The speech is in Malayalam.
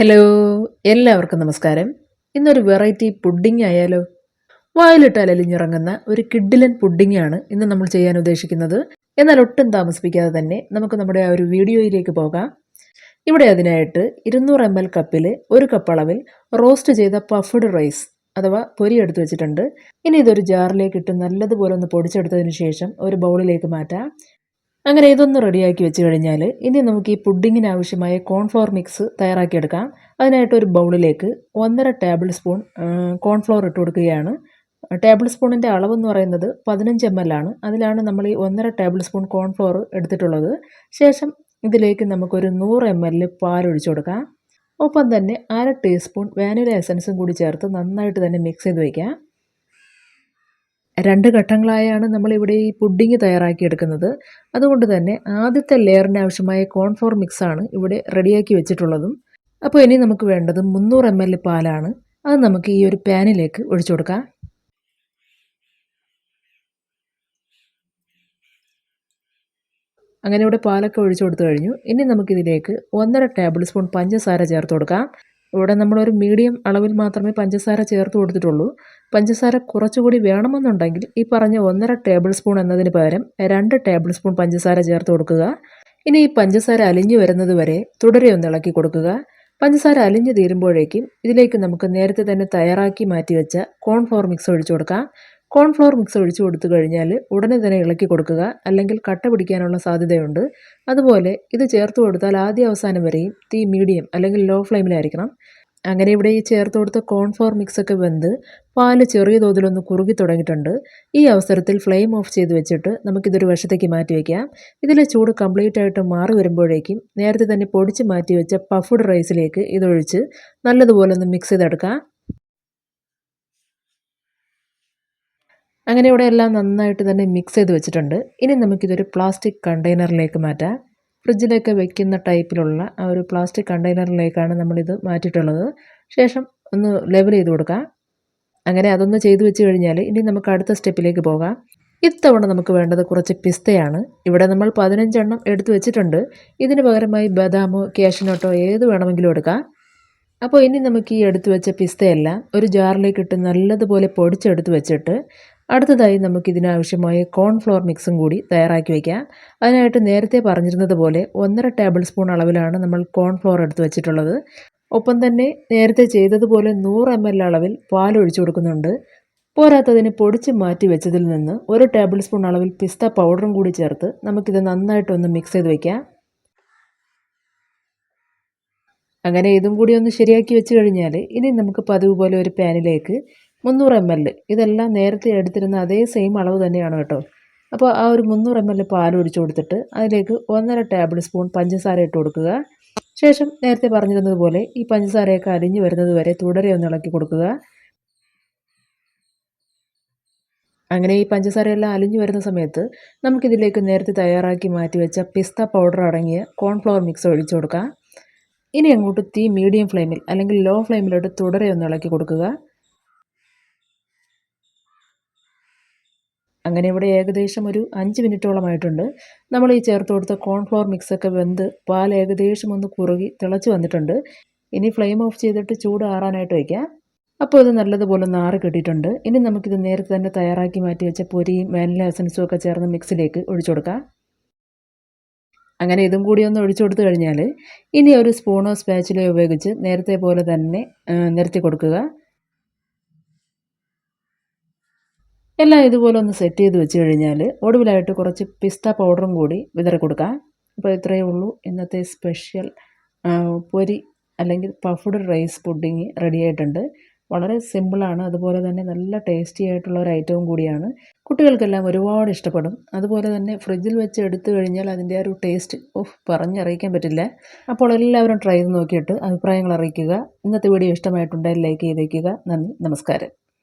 ഹലോ എല്ലാവർക്കും നമസ്കാരം. ഇന്നൊരു വെറൈറ്റി പുഡിംഗ് ആയാലോ? വായിലിട്ടാൽ ഒരു കിഡിലൻ പുഡിംഗ് ആണ് ഇന്ന് നമ്മൾ ചെയ്യാൻ ഉദ്ദേശിക്കുന്നത്. എന്നാൽ ഒട്ടും താമസിപ്പിക്കാതെ തന്നെ നമുക്ക് നമ്മുടെ ആ ഒരു വീഡിയോയിലേക്ക് പോകാം. ഇവിടെ അതിനായിട്ട് ഇരുന്നൂറ് എം എൽ കപ്പിൽ ഒരു കപ്പ് അളവിൽ റോസ്റ്റ് ചെയ്ത പഫ്ഡ് റൈസ് അഥവാ പൊരി എടുത്തു വെച്ചിട്ടുണ്ട്. ഇനി ഇതൊരു ജാറിലേക്ക് ഇട്ട് നല്ലതുപോലെ ഒന്ന് പൊടിച്ചെടുത്തതിന് ശേഷം ഒരു ബൗളിലേക്ക് മാറ്റാം. അങ്ങനെ ഇതൊന്ന് റെഡിയാക്കി വെച്ച് കഴിഞ്ഞാൽ ഇനി നമുക്ക് ഈ പുഡിങ്ങിന് ആവശ്യമായ കോൺഫ്ലോർ മിക്സ് തയ്യാറാക്കിയെടുക്കാം. അതിനായിട്ട് ഒരു ബൗളിലേക്ക് ഒന്നര ടേബിൾ സ്പൂൺ കോൺഫ്ലോർ ഇട്ട് കൊടുക്കുകയാണ്. ടേബിൾ സ്പൂണിന്റെ അളവെന്ന് പറയുന്നത് പതിനഞ്ച് എം എൽ ആണ്. അതിലാണ് നമ്മൾ ഈ ഒന്നര ടേബിൾ സ്പൂൺ കോൺഫ്ലോർ എടുത്തിട്ടുള്ളത്. ശേഷം ഇതിലേക്ക് നമുക്കൊരു നൂറ് എം എൽ പാൽ ഒഴിച്ചു കൊടുക്കാം. ഒപ്പം തന്നെ അര ടീസ്പൂൺ വാനില എസൻസും കൂടി ചേർത്ത് നന്നായിട്ട് തന്നെ മിക്സ് ചെയ്ത് വയ്ക്കാം രണ്ട് ഘട്ടങ്ങളായാണ് നമ്മളിവിടെ ഈ പുഡിങ് തയ്യാറാക്കിയെടുക്കുന്നത്. അതുകൊണ്ട് തന്നെ ആദ്യത്തെ ലെയറിന് ആവശ്യമായ കോൺഫോർ മിക്സാണ് ഇവിടെ റെഡിയാക്കി വെച്ചിട്ടുള്ളതും. അപ്പോൾ ഇനി നമുക്ക് വേണ്ടത് മുന്നൂറ് എം എൽ പാലാണ്. അത് നമുക്ക് ഈ ഒരു പാനിലേക്ക് ഒഴിച്ചു കൊടുക്കാം. അങ്ങനെ ഇവിടെ പാലൊക്കെ ഒഴിച്ചു കൊടുത്തു കഴിഞ്ഞു. ഇനി നമുക്കിതിലേക്ക് ഒന്നര ടേബിൾ സ്പൂൺ പഞ്ചസാര ചേർത്ത് കൊടുക്കാം. ഇവിടെ നമ്മളൊരു മീഡിയം അളവിൽ മാത്രമേ പഞ്ചസാര ചേർത്ത് കൊടുത്തിട്ടുള്ളൂ. പഞ്ചസാര കുറച്ചുകൂടി വേണമെന്നുണ്ടെങ്കിൽ ഈ പറഞ്ഞ ഒന്നര ടേബിൾ സ്പൂൺ എന്നതിന് പകരം രണ്ട് ടേബിൾ സ്പൂൺ പഞ്ചസാര ചേർത്ത് കൊടുക്കുക. ഇനി ഈ പഞ്ചസാര അലിഞ്ഞു വരുന്നത് വരെ തുടരെ ഒന്ന് ഇളക്കി കൊടുക്കുക. പഞ്ചസാര അലിഞ്ഞു തീരുമ്പോഴേക്കും ഇതിലേക്ക് നമുക്ക് നേരത്തെ തന്നെ തയ്യാറാക്കി മാറ്റി വെച്ച കോൺഫ്ലോർ മിക്സ് ഒഴിച്ചു കൊടുക്കാം. കോൺഫ്ലോർ മിക്സ് ഒഴിച്ചു കൊടുത്തു കഴിഞ്ഞാൽ ഉടനെ തന്നെ ഇളക്കി കൊടുക്കുക അല്ലെങ്കിൽ കട്ട പിടിക്കാനുള്ള സാധ്യതയുണ്ട്. അതുപോലെ ഇത് ചേർത്ത് കൊടുത്താൽ ആദ്യ അവസാനം വരെയും തീ മീഡിയം അല്ലെങ്കിൽ ലോ ഫ്ലെയിമിലായിരിക്കണം. അങ്ങനെ ഇവിടെ ഈ ചേർത്ത് കൊടുത്ത കോൺഫ്ലോർ മിക്സൊക്കെ വെന്ത് പാൽ ചെറിയ തോതിലൊന്ന് കുറുകി തുടങ്ങിയിട്ടുണ്ട്. ഈ അവസരത്തിൽ ഫ്ലെയിം ഓഫ് ചെയ്ത് വെച്ചിട്ട് നമുക്കിതൊരു വശത്തേക്ക് മാറ്റി വയ്ക്കാം ഇതിലെ ചൂട് കംപ്ലീറ്റ് ആയിട്ട് മാറി വരുമ്പോഴേക്കും നേരത്തെ തന്നെ പൊടിച്ച് മാറ്റി വെച്ച പഫ്ഡ് റൈസിലേക്ക് ഇതൊഴിച്ച് നല്ലതുപോലെ ഒന്ന് മിക്സ് ചെയ്തെടുക്കാം. അങ്ങനെ ഇവിടെ എല്ലാം നന്നായിട്ട് തന്നെ മിക്സ് ചെയ്ത് വെച്ചിട്ടുണ്ട്. ഇനി നമുക്കിതൊരു പ്ലാസ്റ്റിക് കണ്ടെയ്നറിലേക്ക് മാറ്റാം. ഫ്രിഡ്ജിലൊക്കെ വെക്കുന്ന ടൈപ്പിലുള്ള ആ ഒരു പ്ലാസ്റ്റിക് കണ്ടെയ്നറിലേക്കാണ് നമ്മളിത് മാറ്റിയിട്ടുള്ളത്. ശേഷം ഒന്ന് ലെവൽ ചെയ്ത് കൊടുക്കാം. അങ്ങനെ അതൊന്ന് ചെയ്തു വെച്ച് കഴിഞ്ഞാൽ ഇനി നമുക്ക് അടുത്ത സ്റ്റെപ്പിലേക്ക് പോകാം. ഇത്തവണ നമുക്ക് വേണ്ടത് കുറച്ച് പിസ്തയാണ്. ഇവിടെ നമ്മൾ പതിനഞ്ചെണ്ണം എടുത്തു വെച്ചിട്ടുണ്ട്. ഇതിന് പകരമായി ബദാമോ ക്യാഷിനോട്ടോ ഏത് വേണമെങ്കിലും എടുക്കാം. അപ്പോൾ ഇനി നമുക്ക് ഈ എടുത്തു വെച്ച പിസ്തയെല്ലാം ഒരു ജാറിലേക്ക് ഇട്ട് നല്ലതുപോലെ പൊടിച്ചെടുത്ത് വെച്ചിട്ട് അടുത്തതായി നമുക്കിതിനാവശ്യമായ കോൺഫ്ലോർ മിക്സും കൂടി തയ്യാറാക്കി വയ്ക്കാം അതിനായിട്ട് നേരത്തെ പറഞ്ഞിരുന്നത് പോലെ ഒന്നര ടേബിൾ സ്പൂൺ അളവിലാണ് നമ്മൾ കോൺഫ്ലോർ എടുത്ത് വെച്ചിട്ടുള്ളത്. ഒപ്പം തന്നെ നേരത്തെ ചെയ്തതുപോലെ നൂറ് എം എൽ അളവിൽ പാൽ ഒഴിച്ചു കൊടുക്കുന്നുണ്ട്. പോരാത്തതിന് പൊടിച്ച് മാറ്റി വെച്ചതിൽ നിന്ന് ഒരു ടേബിൾ സ്പൂൺ അളവിൽ പിസ്ത പൗഡറും കൂടി ചേർത്ത് നമുക്കിത് നന്നായിട്ടൊന്ന് മിക്സ് ചെയ്ത് വയ്ക്കാം അങ്ങനെ ഇതും കൂടി ഒന്ന് ശരിയാക്കി വെച്ച് കഴിഞ്ഞാൽ ഇനി നമുക്ക് പതിവ് പോലെ ഒരു പാനിലേക്ക് മുന്നൂറ് എം എൽ ഇതെല്ലാം നേരത്തെ എടുത്തിരുന്ന അതേ സെയിം അളവ് തന്നെയാണ് കേട്ടോ. അപ്പോൾ ആ ഒരു മുന്നൂറ് എം എൽ പാൽ ഒഴിച്ചു കൊടുത്തിട്ട് അതിലേക്ക് ഒന്നര ടേബിൾ സ്പൂൺ പഞ്ചസാര ഇട്ട് കൊടുക്കുക. ശേഷം നേരത്തെ പറഞ്ഞിരുന്നതുപോലെ ഈ പഞ്ചസാരയൊക്കെ അലിഞ്ഞു വരുന്നത് വരെ തുടരെ ഒന്ന് ഇളക്കി കൊടുക്കുക. അങ്ങനെ ഈ പഞ്ചസാരയെല്ലാം അലിഞ്ഞു വരുന്ന സമയത്ത് നമുക്കിതിലേക്ക് നേരത്തെ തയ്യാറാക്കി മാറ്റി വെച്ച പിസ്ത പൗഡർ അടങ്ങിയ കോൺഫ്ലവർ മിക്സ് ഒഴിച്ചു കൊടുക്കുക ഇനി അങ്ങോട്ട് തീ മീഡിയം ഫ്ലെയിമിൽ അല്ലെങ്കിൽ ലോ ഫ്ലെയിമിലോട്ട് തുടരെ ഒന്ന് ഇളക്കി കൊടുക്കുക. അങ്ങനെ ഇവിടെ ഏകദേശം ഒരു അഞ്ച് മിനിറ്റോളമായിട്ടുണ്ട് നമ്മൾ ഈ ചേർത്ത് കൊടുത്ത കോൺഫ്ലോർ മിക്സൊക്കെ വെന്ത് പാൽ ഏകദേശം ഒന്ന് കുറുകി തിളച്ച് വന്നിട്ടുണ്ട്. ഇനി ഫ്ലെയിം ഓഫ് ചെയ്തിട്ട് ചൂട് ആറാനായിട്ട് വയ്ക്കാം അപ്പോൾ ഇത് നല്ലതുപോലെ നാറ് കിട്ടിയിട്ടുണ്ട്. ഇനി നമുക്കിത് നേരത്തെ തന്നെ തയ്യാറാക്കി മാറ്റി വെച്ച പൊരിയും വാനില എസൻസും ഒക്കെ ചേർന്ന് മിക്സിലേക്ക് ഒഴിച്ചു കൊടുക്കാം. അങ്ങനെ ഇതും കൂടി ഒന്ന് ഒഴിച്ചു കൊടുത്തു കഴിഞ്ഞാൽ ഇനി ഒരു സ്പൂണോ സ്പാച്ചിലോ ഉപയോഗിച്ച് നേരത്തെ പോലെ തന്നെ നിരത്തി കൊടുക്കുക. എല്ലാം ഇതുപോലെ ഒന്ന് സെറ്റ് ചെയ്ത് വെച്ച് കഴിഞ്ഞാൽ ഒടുവിലായിട്ട് കുറച്ച് പിസ്ത പൗഡറും കൂടി വിതറി കൊടുക്കാം. അപ്പോൾ ഇത്രയേ ഉള്ളൂ. ഇന്നത്തെ സ്പെഷ്യൽ പൊരി അല്ലെങ്കിൽ പഫ്ഡ് റൈസ് പുഡിങ് റെഡി ആയിട്ടുണ്ട്. വളരെ സിമ്പിളാണ് അതുപോലെ തന്നെ നല്ല ടേസ്റ്റി ആയിട്ടുള്ള ഒരു ഐറ്റവും കൂടിയാണ്. കുട്ടികൾക്കെല്ലാം ഒരുപാട് ഇഷ്ടപ്പെടും. അതുപോലെ തന്നെ ഫ്രിഡ്ജിൽ വെച്ച് എടുത്തു കഴിഞ്ഞാൽ അതിന്റെ ആ ഒരു ടേസ്റ്റ് ഓഫ് പറഞ്ഞറിയിക്കാൻ പറ്റില്ല. അപ്പോൾ എല്ലാവരും ട്രൈ ചെയ്ത് നോക്കിയിട്ട് അഭിപ്രായങ്ങൾ അറിയിക്കുക. ഇന്നത്തെ വീഡിയോ ഇഷ്ടമായിട്ടുണ്ടെങ്കിൽ ലൈക്ക് ചെയ്തേക്കുക. നന്ദി. നമസ്കാരം.